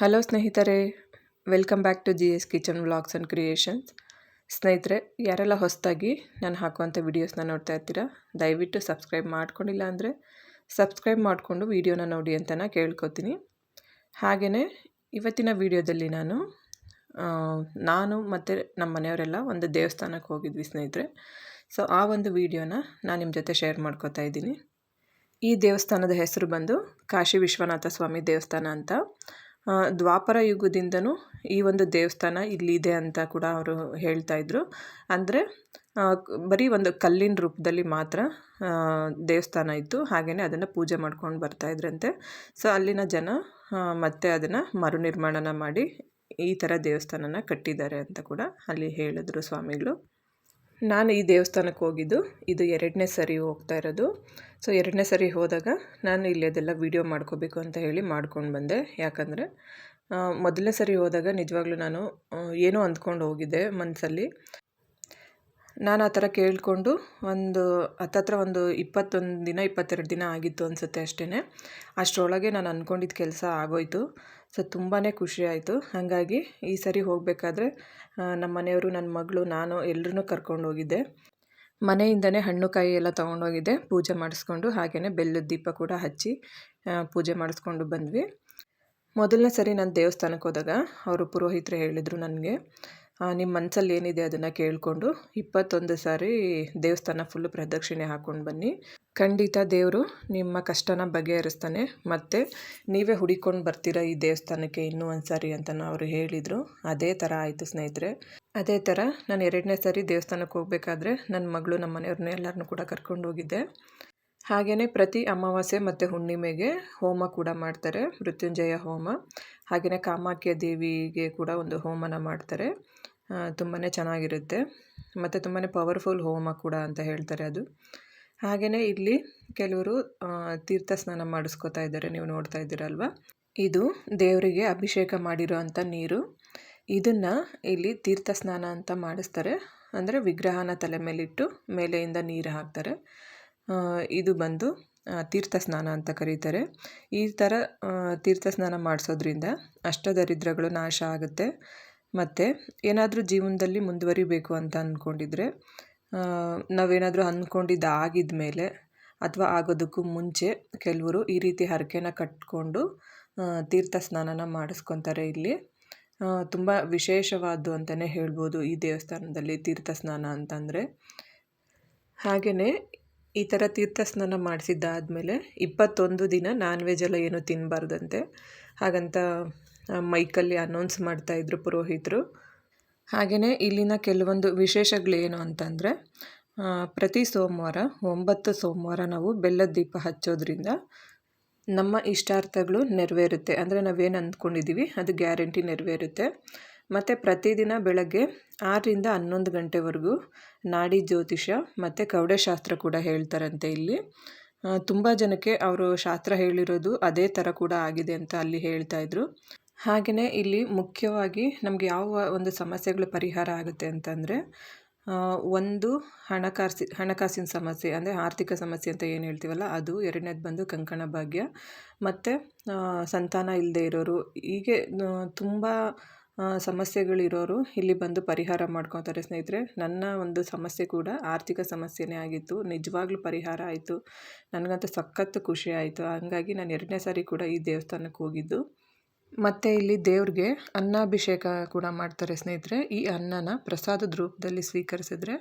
Hello ಸ್ನೇಹಿತರೆ, welcome back to G S kitchen vlogs and creations. ಸ್ನೇಹಿತರೆ, ಯಾರೆಲ್ಲ ಹೊಸದಾಗಿ ನಾನು ಹಾಕುವಂಥ ವೀಡಿಯೋಸ್ನ ನೋಡ್ತಾ ಇರ್ತೀರಾ, ದಯವಿಟ್ಟು ಸಬ್ಸ್ಕ್ರೈಬ್ ಮಾಡ್ಕೊಂಡಿಲ್ಲ ಅಂದರೆ ಸಬ್ಸ್ಕ್ರೈಬ್ ಮಾಡಿಕೊಂಡು ವೀಡಿಯೋನ ನೋಡಿ ಅಂತ ನಾನು ಕೇಳ್ಕೊತೀನಿ. ಹಾಗೆಯೇ ಇವತ್ತಿನ ವೀಡಿಯೋದಲ್ಲಿ ನಾನು ನಾನು ಮತ್ತು ನಮ್ಮ ಮನೆಯವರೆಲ್ಲ ಒಂದು ದೇವಸ್ಥಾನಕ್ಕೆ ಹೋಗಿದ್ವಿ ಸ್ನೇಹಿತರೆ. ಸೊ, ಆ ಒಂದು ವೀಡಿಯೋನ ನಾನು ನಿಮ್ಮ ಜೊತೆ ಶೇರ್ ಮಾಡ್ಕೋತಾ ಇದ್ದೀನಿ. ಈ ದೇವಸ್ಥಾನದ ಹೆಸರು ಬಂದು ಕಾಶಿ ವಿಶ್ವನಾಥ ಸ್ವಾಮಿ ದೇವಸ್ಥಾನ ಅಂತ. ದ್ವಾಪರ ಯುಗದಿಂದನೂ ಈ ಒಂದು ದೇವಸ್ಥಾನ ಇಲ್ಲಿದೆ ಅಂತ ಕೂಡ ಅವರು ಹೇಳ್ತಾ ಇದ್ರು. ಅಂದರೆ ಬರೀ ಒಂದು ಕಲ್ಲಿನ ರೂಪದಲ್ಲಿ ಮಾತ್ರ ದೇವಸ್ಥಾನ ಇತ್ತು. ಹಾಗೆಯೇ ಅದನ್ನು ಪೂಜೆ ಮಾಡ್ಕೊಂಡು ಬರ್ತಾ ಇದ್ರಂತೆ. ಸೊ ಅಲ್ಲಿನ ಜನ ಮತ್ತೆ ಅದನ್ನು ಮರುನಿರ್ಮಾಣನ ಮಾಡಿ ಈ ಥರ ದೇವಸ್ಥಾನನ ಕಟ್ಟಿದ್ದಾರೆ ಅಂತ ಕೂಡ ಅಲ್ಲಿ ಹೇಳಿದ್ರು ಸ್ವಾಮಿಗಳು. ನಾನು ಈ ದೇವಸ್ಥಾನಕ್ಕೆ ಹೋಗಿದ್ದು, ಇದು ಎರಡನೇ ಸರಿ ಹೋಗ್ತಾ ಇರೋದು. ಸೊ ಎರಡನೇ ಸರಿ ಹೋದಾಗ ನಾನು ಇಲ್ಲಿ ಅದೆಲ್ಲ ವೀಡಿಯೋ ಮಾಡ್ಕೋಬೇಕು ಅಂತ ಹೇಳಿ ಮಾಡ್ಕೊಂಡು ಬಂದೆ. ಯಾಕಂದರೆ ಮೊದಲನೇ ಸರಿ ಹೋದಾಗ ನಿಜವಾಗ್ಲೂ ನಾನು ಏನೋ ಅಂದ್ಕೊಂಡು ಹೋಗಿದ್ದೆ ಮನಸ್ಸಲ್ಲಿ ನಾನು ಆ ಥರ ಕೇಳಿಕೊಂಡು ಒಂದು ಹತ್ತತ್ರ ಒಂದು ಇಪ್ಪತ್ತೊಂದು ದಿನ, ಇಪ್ಪತ್ತೆರಡು ದಿನ ಆಗಿತ್ತು ಅನಿಸುತ್ತೆ ಅಷ್ಟೇ ಅಷ್ಟರೊಳಗೆ ನಾನು ಅಂದ್ಕೊಂಡಿದ್ದ ಕೆಲಸ ಆಗೋಯ್ತು. ಸೊ ತುಂಬಾ ಖುಷಿ ಆಯಿತು. ಹಾಗಾಗಿ ಈ ಸರಿ ಹೋಗಬೇಕಾದ್ರೆ ನಮ್ಮ ಮನೆಯವರು, ನನ್ನ ಮಗಳು, ನಾನು ಎಲ್ಲರೂ ಕರ್ಕೊಂಡು ಹೋಗಿದ್ದೆ. ಮನೆಯಿಂದನೇ ಹಣ್ಣು, ಕಾಯಿ ಎಲ್ಲ ತೊಗೊಂಡೋಗಿದ್ದೆ ಪೂಜೆ ಮಾಡಿಸ್ಕೊಂಡು ಹಾಗೆಯೇ ಬೆಲ್ಲದ ದೀಪ ಕೂಡ ಹಚ್ಚಿ ಪೂಜೆ ಮಾಡಿಸ್ಕೊಂಡು ಬಂದ್ವಿ. ಮೊದಲನೇ ಸರಿ ನಾನು ದೇವಸ್ಥಾನಕ್ಕೆ ಹೋದಾಗ, ಅವರು ಪುರೋಹಿತರು ಹೇಳಿದರು ನನಗೆ ನಿಮ್ಮ ಮನಸ್ಸಲ್ಲಿ ಏನಿದೆ ಅದನ್ನು ಕೇಳಿಕೊಂಡು ಇಪ್ಪತ್ತೊಂದು ಸಾರಿ ದೇವಸ್ಥಾನ ಫುಲ್ಲು ಪ್ರದಕ್ಷಿಣೆ ಹಾಕ್ಕೊಂಡು ಬನ್ನಿ. ಖಂಡಿತ ದೇವರು ನಿಮ್ಮ ಕಷ್ಟನ ಬಗೆಹರಿಸ್ತಾನೆ. ಮತ್ತು ನೀವೇ ಹುಡಿಕೊಂಡು ಬರ್ತೀರಾ ಈ ದೇವಸ್ಥಾನಕ್ಕೆ ಇನ್ನೂ ಒಂದು ಸಾರಿ ಅಂತ ಅವರು ಹೇಳಿದರು. ಅದೇ ಥರ ಆಯಿತು ಸ್ನೇಹಿತರೆ. ಅದೇ ಥರ ನಾನು ಎರಡನೇ ಸಾರಿ ದೇವಸ್ಥಾನಕ್ಕೆ ಹೋಗಬೇಕಾದ್ರೆ ನನ್ನ ಮಗಳು ನಮ್ಮ ಮನೆಯವ್ರನ್ನ ಎಲ್ಲರನ್ನೂ ಕೂಡ ಕರ್ಕೊಂಡು ಹೋಗಿದ್ದೆ. ಹಾಗೆಯೇ ಪ್ರತಿ ಅಮಾವಾಸ್ಯೆ ಮತ್ತು ಹುಣ್ಣಿಮೆಗೆ ಹೋಮ ಕೂಡ ಮಾಡ್ತಾರೆ. ಮೃತ್ಯುಂಜಯ ಹೋಮ. ಹಾಗೆಯೇ ಕಾಮಾಖ್ಯ ದೇವಿಗೆ ಕೂಡ ಒಂದು ಹೋಮನ ಮಾಡ್ತಾರೆ. ತುಂಬಾ ಚೆನ್ನಾಗಿರುತ್ತೆ. ಮತ್ತು ತುಂಬಾ ಪವರ್ಫುಲ್ ಹೋಮ ಕೂಡ ಅಂತ ಹೇಳ್ತಾರೆ ಅದು. ಹಾಗೆಯೇ ಇಲ್ಲಿ ಕೆಲವರು ತೀರ್ಥ ಸ್ನಾನ ಮಾಡಿಸ್ಕೋತಾ ಇದ್ದಾರೆ. ನೀವು ನೋಡ್ತಾ ಇದ್ದೀರಲ್ವ? ಇದು ದೇವರಿಗೆ ಅಭಿಷೇಕ ಮಾಡಿರೋ ಅಂಥ ನೀರು. ಇದನ್ನು ಇಲ್ಲಿ ತೀರ್ಥ ಸ್ನಾನ ಅಂತ ಮಾಡಿಸ್ತಾರೆ. ಅಂದರೆ ವಿಗ್ರಹನ ತಲೆ ಮೇಲಿಟ್ಟು ಮೇಲೆಯಿಂದ ನೀರು ಹಾಕ್ತಾರೆ. ಇದು ಬಂದು ತೀರ್ಥ ಸ್ನಾನ ಅಂತ ಕರೀತಾರೆ. ಈ ಥರ ತೀರ್ಥ ಸ್ನಾನ ಮಾಡಿಸೋದ್ರಿಂದ ಅಷ್ಟದರಿದ್ರಗಳು ನಾಶ ಆಗುತ್ತೆ. ಮತ್ತು ಏನಾದರೂ ಜೀವನದಲ್ಲಿ ಮುಂದುವರಿಬೇಕು ಅಂತ ಅಂದ್ಕೊಂಡಿದ್ರೆ ನಾವೇನಾದರೂ ಅಂದ್ಕೊಂಡಿದ್ದು ಆಗಿದ ಮೇಲೆ ಅಥವಾ ಆಗೋದಕ್ಕೂ ಮುಂಚೆ ಕೆಲವರು ಈ ರೀತಿ ಹರಕೆನ ಕಟ್ಕೊಂಡು ತೀರ್ಥ ಸ್ನಾನನ ಮಾಡಿಸ್ಕೊತಾರೆ ಇಲ್ಲಿ. ತುಂಬ ವಿಶೇಷವಾದ್ದು ಅಂತಲೇ ಹೇಳ್ಬೋದು ಈ ದೇವಸ್ಥಾನದಲ್ಲಿ ತೀರ್ಥ ಸ್ನಾನ ಅಂತಂದರೆ. ಹಾಗೆಯೇ ಈ ಥರ ತೀರ್ಥ ಸ್ನಾನ ಮಾಡಿಸಿದ್ದಾದಮೇಲೆ ಇಪ್ಪತ್ತೊಂದು ದಿನ ನಾನ್ ವೆಜ್ ಎಲ್ಲ ಏನೂ ತಿನ್ನಬಾರ್ದಂತೆ ಹಾಗಂತ ಮೈಕಲ್ಲಿ ಅನೌನ್ಸ್ ಮಾಡ್ತಾಯಿದ್ರು ಪುರೋಹಿತರು. ಹಾಗೆಯೇ ಇಲ್ಲಿನ ಕೆಲವೊಂದು ವಿಶೇಷಗಳೇನು ಅಂತಂದರೆ ಪ್ರತಿ ಸೋಮವಾರ, ಒಂಬತ್ತು ಸೋಮವಾರ ನಾವು ಬೆಲ್ಲದ ದೀಪ ಹಚ್ಚೋದ್ರಿಂದ ನಮ್ಮ ಇಷ್ಟಾರ್ಥಗಳು ನೆರವೇರುತ್ತೆ. ಅಂದರೆ ನಾವೇನು ಅಂದ್ಕೊಂಡಿದ್ದೀವಿ ಅದು ಗ್ಯಾರಂಟಿ ನೆರವೇರುತ್ತೆ. ಮತ್ತು ಪ್ರತಿದಿನ ಬೆಳಗ್ಗೆ ಆರರಿಂದ ಹನ್ನೊಂದು ಗಂಟೆವರೆಗೂ ನಾಡಿ ಜ್ಯೋತಿಷ ಮತ್ತು ಕವಡೆಶಾಸ್ತ್ರ ಕೂಡ ಹೇಳ್ತಾರಂತೆ ಇಲ್ಲಿ. ತುಂಬ ಜನಕ್ಕೆ ಅವರು ಶಾಸ್ತ್ರ ಹೇಳಿರೋದು ಅದೇ ಥರ ಕೂಡ ಆಗಿದೆ ಅಂತ ಅಲ್ಲಿ ಹೇಳ್ತಾ ಇದ್ರು. ಹಾಗೆಯೇ ಇಲ್ಲಿ ಮುಖ್ಯವಾಗಿ ನಮಗೆ ಯಾವ ಒಂದು ಸಮಸ್ಯೆಗಳು ಪರಿಹಾರ ಆಗುತ್ತೆ ಅಂತಂದರೆ ಒಂದು ಹಣಕಾಸಿ ಹಣಕಾಸಿನ ಸಮಸ್ಯೆ ಅಂದರೆ ಆರ್ಥಿಕ ಸಮಸ್ಯೆ ಅಂತ ಏನು ಹೇಳ್ತೀವಲ್ಲ, ಅದು ಎರಡನೇದು ಬಂದು ಕಂಕಣ ಭಾಗ್ಯ. ಮತ್ತು ಸಂತಾನ ಇಲ್ಲದೆ ಇರೋರು, ಹೀಗೆ ತುಂಬ ಸಮಸ್ಯೆಗಳಿರೋರು ಇಲ್ಲಿ ಬಂದು ಪರಿಹಾರ ಮಾಡ್ಕೊತಾರೆ ಸ್ನೇಹಿತರೆ. ನನ್ನ ಒಂದು ಸಮಸ್ಯೆ ಕೂಡ ಆರ್ಥಿಕ ಸಮಸ್ಯೆನೇ ಆಗಿತ್ತು, ನಿಜವಾಗ್ಲೂ ಪರಿಹಾರ ಆಯಿತು, ನನಗಂತೂ ಸಖತ್ತು ಖುಷಿ ಆಯಿತು. ಹಂಗಾಗಿ ನಾನು ಎರಡನೇ ಸಾರಿ ಕೂಡ ಈ ದೇವಸ್ಥಾನಕ್ಕೆ ಹೋಗಿದ್ದು. ಮತ್ತು ಇಲ್ಲಿ ದೇವ್ರಿಗೆ ಅನ್ನಾಭಿಷೇಕ ಕೂಡ ಮಾಡ್ತಾರೆ ಸ್ನೇಹಿತರೆ. ಈ ಅನ್ನನ ಪ್ರಸಾದದ ರೂಪದಲ್ಲಿ ಸ್ವೀಕರಿಸಿದ್ರೆ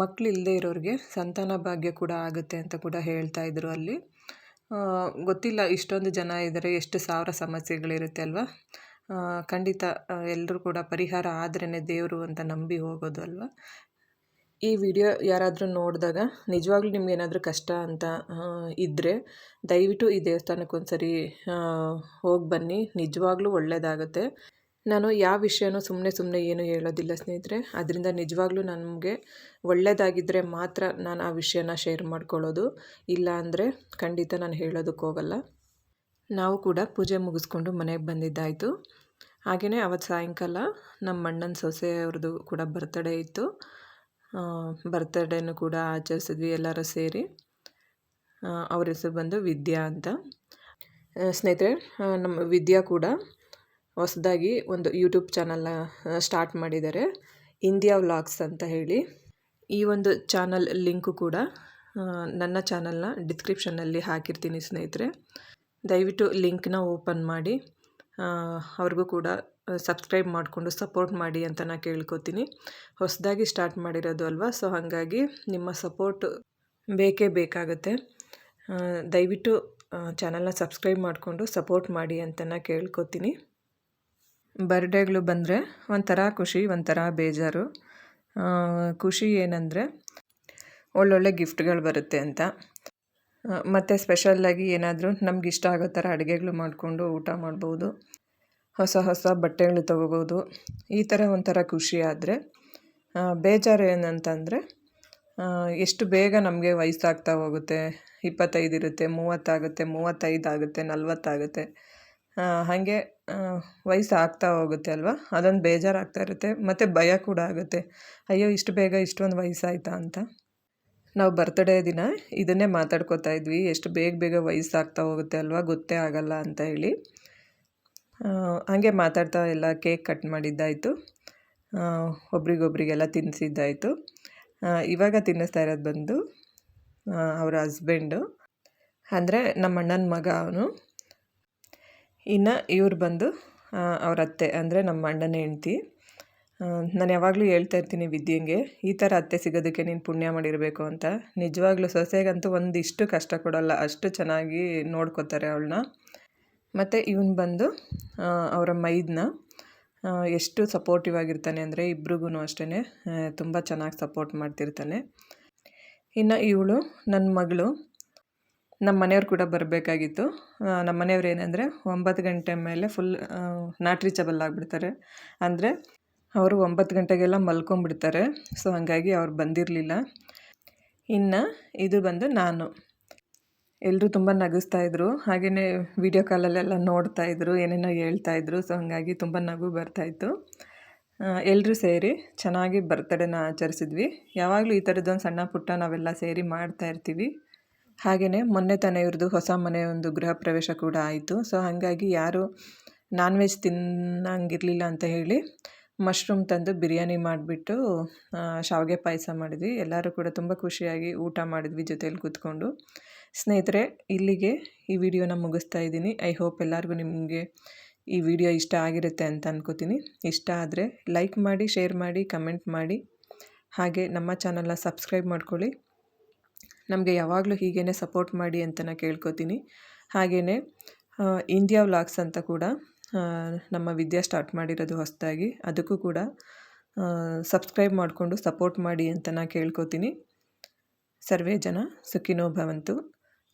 ಮಕ್ಕಳು ಇಲ್ಲದೆ ಇರೋರಿಗೆ ಸಂತಾನ ಭಾಗ್ಯ ಕೂಡ ಆಗುತ್ತೆ ಅಂತ ಕೂಡ ಹೇಳ್ತಾ ಇದ್ರು ಅಲ್ಲಿ. ಗೊತ್ತಿಲ್ಲ ಇಷ್ಟೊಂದು ಜನ ಇದ್ದಾರೆ ಎಷ್ಟು ಸಾವಿರ ಸಮಸ್ಯೆಗಳಿರುತ್ತೆ ಅಲ್ವಾ? ಖಂಡಿತ ಎಲ್ಲರೂ ಕೂಡ ಪರಿಹಾರ ಆದ್ರೇ ದೇವರು ಅಂತ ನಂಬಿ ಹೋಗೋದು ಅಲ್ವಾ? ಈ ವಿಡಿಯೋ ಯಾರಾದರೂ ನೋಡಿದಾಗ ನಿಜವಾಗ್ಲೂ ನಿಮ್ಗೆ ಏನಾದರೂ ಕಷ್ಟ ಅಂತ ಇದ್ದರೆ ದಯವಿಟ್ಟು ಈ ದೇವಸ್ಥಾನಕ್ಕೆ ಒಂದ್ಸರಿ ಹೋಗಿ ಬನ್ನಿ. ನಿಜವಾಗ್ಲೂ ಒಳ್ಳೆಯದಾಗುತ್ತೆ ನಾನು ಯಾವ ವಿಷಯನೂ ಸುಮ್ಮನೆ ಸುಮ್ಮನೆ ಏನು ಹೇಳೋದಿಲ್ಲ ಸ್ನೇಹಿತರೆ. ಅದರಿಂದ ನಿಜವಾಗ್ಲೂ ನಮಗೆ ಒಳ್ಳೆಯದಾಗಿದ್ದರೆ ಮಾತ್ರ ನಾನು ಆ ವಿಷಯನ ಶೇರ್ ಮಾಡ್ಕೊಳ್ಳೋದು. ಇಲ್ಲ ಅಂದರೆ ಖಂಡಿತ ನಾನು ಹೇಳೋದಕ್ಕೆ ಹೋಗಲ್ಲ. ನಾವು ಕೂಡ ಪೂಜೆ ಮುಗಿಸ್ಕೊಂಡು ಮನೆಗೆ ಬಂದಿದ್ದಾಯಿತು. ಹಾಗೆಯೇ ಅವತ್ತು ಸಾಯಂಕಾಲ ನಮ್ಮ ಅಣ್ಣನ ಸೊಸೆಯವ್ರದ್ದು ಕೂಡ ಬರ್ತಡೇ ಇತ್ತು. ಬರ್ತಡೇನು ಕೂಡ ಆಚರಿಸಿದ್ವಿ ಎಲ್ಲರೂ ಸೇರಿ. ಅವ್ರ ಹೆಸರು ಬಂದು ವಿದ್ಯಾ ಅಂತ. ಸ್ನೇಹಿತರೆ ನಮ್ಮ ವಿದ್ಯಾ ಕೂಡ ಹೊಸದಾಗಿ ಒಂದು ಯೂಟ್ಯೂಬ್ ಚಾನಲ್ನ ಸ್ಟಾರ್ಟ್ ಮಾಡಿದ್ದಾರೆ. ಇಂಡಿಯಾ ವ್ಲಾಗ್ಸ್ ಅಂತ ಹೇಳಿ. ಈ ಒಂದು ಚಾನಲ್ ಲಿಂಕು ಕೂಡ ನನ್ನ ಚಾನಲ್ನ ಡಿಸ್ಕ್ರಿಪ್ಷನ್ನಲ್ಲಿ ಹಾಕಿರ್ತೀನಿ ಸ್ನೇಹಿತರೆ. ದಯವಿಟ್ಟು ಲಿಂಕ್ನ ಓಪನ್ ಮಾಡಿ. ಅವ್ರಿಗೂ ಕೂಡ ಸಬ್ಸ್ಕ್ರೈಬ್ ಮಾಡಿಕೊಂಡು ಸಪೋರ್ಟ್ ಮಾಡಿ ಅಂತ ನಾನು ಕೇಳ್ಕೊತೀನಿ. ಹೊಸದಾಗಿ ಸ್ಟಾರ್ಟ್ ಮಾಡಿರೋದು ಅಲ್ವಾ? ಸೊ ಹಾಗಾಗಿ ನಿಮ್ಮ ಸಪೋರ್ಟ್ ಬೇಕೇ ಬೇಕಾಗುತ್ತೆ. ದಯವಿಟ್ಟು ಚಾನಲ್ನ ಸಬ್ಸ್ಕ್ರೈಬ್ ಮಾಡಿಕೊಂಡು ಸಪೋರ್ಟ್ ಮಾಡಿ ಅಂತ ನಾನು ಕೇಳ್ಕೊತೀನಿ. ಬರ್ಡೇಗಳು ಬಂದರೆ ಒಂಥರ ಖುಷಿ, ಒಂಥರ ಬೇಜಾರು. ಖುಷಿ ಏನಂದರೆ ಒಳ್ಳೊಳ್ಳೆ ಗಿಫ್ಟ್ಗಳು ಬರುತ್ತೆ ಅಂತ. ಮತ್ತು ಸ್ಪೆಷಲ್ಲಾಗಿ ಏನಾದರೂ ಇಷ್ಟ ಆಗೋ ಥರ ಅಡುಗೆಗಳು ಮಾಡಿಕೊಂಡು ಊಟ ಮಾಡ್ಬೋದು. ಹೊಸ ಹೊಸ ಬಟ್ಟೆಗಳು ತೊಗೋಬೋದು. ಈ ಥರ ಒಂಥರ ಖುಷಿ ಆದರೆ ಬೇಜಾರು ಏನಂತಂದರೆ ಎಷ್ಟು ಬೇಗ ನಮಗೆ ವಯಸ್ಸಾಗ್ತಾ ಹೋಗುತ್ತೆ. ಇಪ್ಪತ್ತೈದು ಇರುತ್ತೆ ಮೂವತ್ತಾಗುತ್ತೆ ಮೂವತ್ತೈದು ಆಗುತ್ತೆ ನಲ್ವತ್ತಾಗುತ್ತೆ ಹಾಗೆ ವಯಸ್ಸು ಆಗ್ತಾ ಹೋಗುತ್ತೆ ಅಲ್ವಾ? ಅದೊಂದು ಬೇಜಾರಾಗ್ತಾ ಇರುತ್ತೆ, ಮತ್ತು ಭಯ ಕೂಡ ಆಗುತ್ತೆ. ಅಯ್ಯೋ, ಇಷ್ಟು ಬೇಗ ಇಷ್ಟೊಂದು ವಯಸ್ಸಾಯ್ತಾ ಅಂತ. ನಾವು ಬರ್ತಡೇ ದಿನ ಇದನ್ನೇ ಮಾತಾಡ್ಕೋತಾ ಇದ್ವಿ, ಎಷ್ಟು ಬೇಗ ಬೇಗ ವಯಸ್ಸಾಗ್ತಾ ಹೋಗುತ್ತೆ ಅಲ್ವಾ? ಗೊತ್ತೇ ಆಗಲ್ಲ ಅಂತ ಹೇಳಿ. ಹಾಗೆ ಮಾತಾಡ್ತಾ ಎಲ್ಲ ಕೇಕ್ ಕಟ್ ಮಾಡಿದ್ದಾಯಿತು. ಒಬ್ರಿಗೊಬ್ರಿಗೆಲ್ಲ ತಿನ್ನಿಸಿದ್ದಾಯಿತು ಇವಾಗ ತಿನ್ನಿಸ್ತಾ ಇರೋದು ಬಂದು ಅವರ ಹಸ್ಬೆಂಡು. ಅಂದರೆ ನಮ್ಮ ಅಣ್ಣನ ಮಗ ಅವನು. ಇನ್ನು ಇವ್ರು ಬಂದು ಅವ್ರ ಅತ್ತೆ, ಅಂದರೆ ನಮ್ಮ ಅಣ್ಣನ ಹೆಂಡ್ತಿ. ನಾನು ಯಾವಾಗಲೂ ಹೇಳ್ತಾ ಇರ್ತೀನಿ ವಿದ್ಯೆಗೆ, ಈ ಥರ ಅತ್ತೆ ಸಿಗೋದಕ್ಕೆ ನೀನು ಪುಣ್ಯ ಮಾಡಿರಬೇಕು ಅಂತ. ನಿಜವಾಗ್ಲೂ ಸೊಸೆಗಂತೂ ಒಂದಿಷ್ಟು ಕಷ್ಟ ಕೊಡಲ್ಲ, ಅಷ್ಟು ಚೆನ್ನಾಗಿ ನೋಡ್ಕೋತಾರೆ ಅವಳನ್ನ. ಮತ್ತು ಇವನು ಬಂದು ಅವರ ಮೈದನ ಎಷ್ಟು ಸಪೋರ್ಟಿವ್ ಆಗಿರ್ತಾನೆ ಅಂದರೆ ಇಬ್ರಿಗೂ ಅಷ್ಟೇ ತುಂಬ ಚೆನ್ನಾಗಿ ಸಪೋರ್ಟ್ ಮಾಡ್ತಿರ್ತಾನೆ. ಇನ್ನು ಇವಳು ನನ್ನ ಮಗಳು ನಮ್ಮ ಮನೆಯವ್ರು ಕೂಡ ಬರಬೇಕಾಗಿತ್ತು. ನಮ್ಮ ಮನೆಯವ್ರು ಏನಂದರೆ ಒಂಬತ್ತು ಗಂಟೆ ಮೇಲೆ ಫುಲ್ ನಾಟ್ ರೀಚಬಲ್ ಆಗಿಬಿಡ್ತಾರೆ. ಅಂದರೆ ಅವರು ಒಂಬತ್ತು ಗಂಟೆಗೆಲ್ಲ ಮಲ್ಕೊಂಡ್ಬಿಡ್ತಾರೆ. ಸೊ ಹಾಗಾಗಿ ಅವ್ರು ಬಂದಿರಲಿಲ್ಲ. ಇನ್ನು ಇದು ಬಂದು ನಾನು. ಎಲ್ಲರೂ ತುಂಬ ನಗಿಸ್ತಾ ಇದ್ರು. ಹಾಗೆಯೇ ವಿಡಿಯೋ ಕಾಲಲ್ಲೆಲ್ಲ ನೋಡ್ತಾ ಇದ್ರು, ಏನೇನೋ ಹೇಳ್ತಾ ಇದ್ರು. ಸೊ ಹಾಗಾಗಿ ತುಂಬ ನಗು ಬರ್ತಾಯಿತ್ತು ಎಲ್ಲರೂ ಸೇರಿ ಚೆನ್ನಾಗಿ ಬರ್ತಡೇನ ಆಚರಿಸಿದ್ವಿ. ಯಾವಾಗಲೂ ಈ ಥರದ್ದೊಂದು ಸಣ್ಣ ಪುಟ್ಟ ನಾವೆಲ್ಲ ಸೇರಿ ಮಾಡ್ತಾ ಇರ್ತೀವಿ. ಹಾಗೆಯೇ ಮೊನ್ನೆ ತಾನೇ ಇವ್ರದ್ದು ಹೊಸ ಮನೆ ಒಂದು ಗೃಹ ಪ್ರವೇಶ ಕೂಡ ಆಯಿತು. ಸೊ ಹಾಗಾಗಿ ಯಾರು ನಾನ್ ವೆಜ್ ತಿನ್ನಂಗಿರಲಿಲ್ಲ ಅಂತ ಹೇಳಿ ಮಶ್ರೂಮ್ ತಂದು ಬಿರಿಯಾನಿ ಮಾಡಿಬಿಟ್ಟು ಶಾವಿಗೆ ಪಾಯಸ ಮಾಡಿದ್ವಿ. ಎಲ್ಲರೂ ಕೂಡ ತುಂಬ ಖುಷಿಯಾಗಿ ಊಟ ಮಾಡಿದ್ವಿ ಜೊತೆಯಲ್ಲಿ ಕೂತ್ಕೊಂಡು. ಸ್ನೇಹಿತರೆ, ಇಲ್ಲಿಗೆ ಈ ವಿಡಿಯೋನ ಮುಗಿಸ್ತಾ ಇದ್ದೀನಿ. ಐ ಹೋಪ್ ಎಲ್ಲರಿಗೂ ನಿಮಗೆ ಈ ವಿಡಿಯೋ ಇಷ್ಟ ಆಗಿರುತ್ತೆ ಅಂತ ಅನ್ಕೋತೀನಿ. ಇಷ್ಟ ಆದರೆ ಲೈಕ್ ಮಾಡಿ ಶೇರ್ ಮಾಡಿ ಕಮೆಂಟ್ ಮಾಡಿ. ಹಾಗೆ ನಮ್ಮ ಚಾನಲ್ನ ಸಬ್ಸ್ಕ್ರೈಬ್ ಮಾಡ್ಕೊಳ್ಳಿ. ನಮಗೆ ಯಾವಾಗಲೂ ಹೀಗೇ ಸಪೋರ್ಟ್ ಮಾಡಿ ಅಂತ ನಾನು ಕೇಳ್ಕೊತೀನಿ. ಹಾಗೆಯೇ ಇಂಡಿಯಾ ವ್ಲಾಗ್ಸ್ ಅಂತ ಕೂಡ ನಮ್ಮ ವಿದ್ಯಾ ಸ್ಟಾರ್ಟ್ ಮಾಡಿರೋದು ಹೊಸದಾಗಿ. ಅದಕ್ಕೂ ಕೂಡ ಸಬ್ಸ್ಕ್ರೈಬ್ ಮಾಡಿಕೊಂಡು ಸಪೋರ್ಟ್ ಮಾಡಿ ಅಂತ ನಾನು ಕೇಳ್ಕೊತೀನಿ. ಸರ್ವೇ ಜನ ಸುಖಿನೋ ಭವಂತು.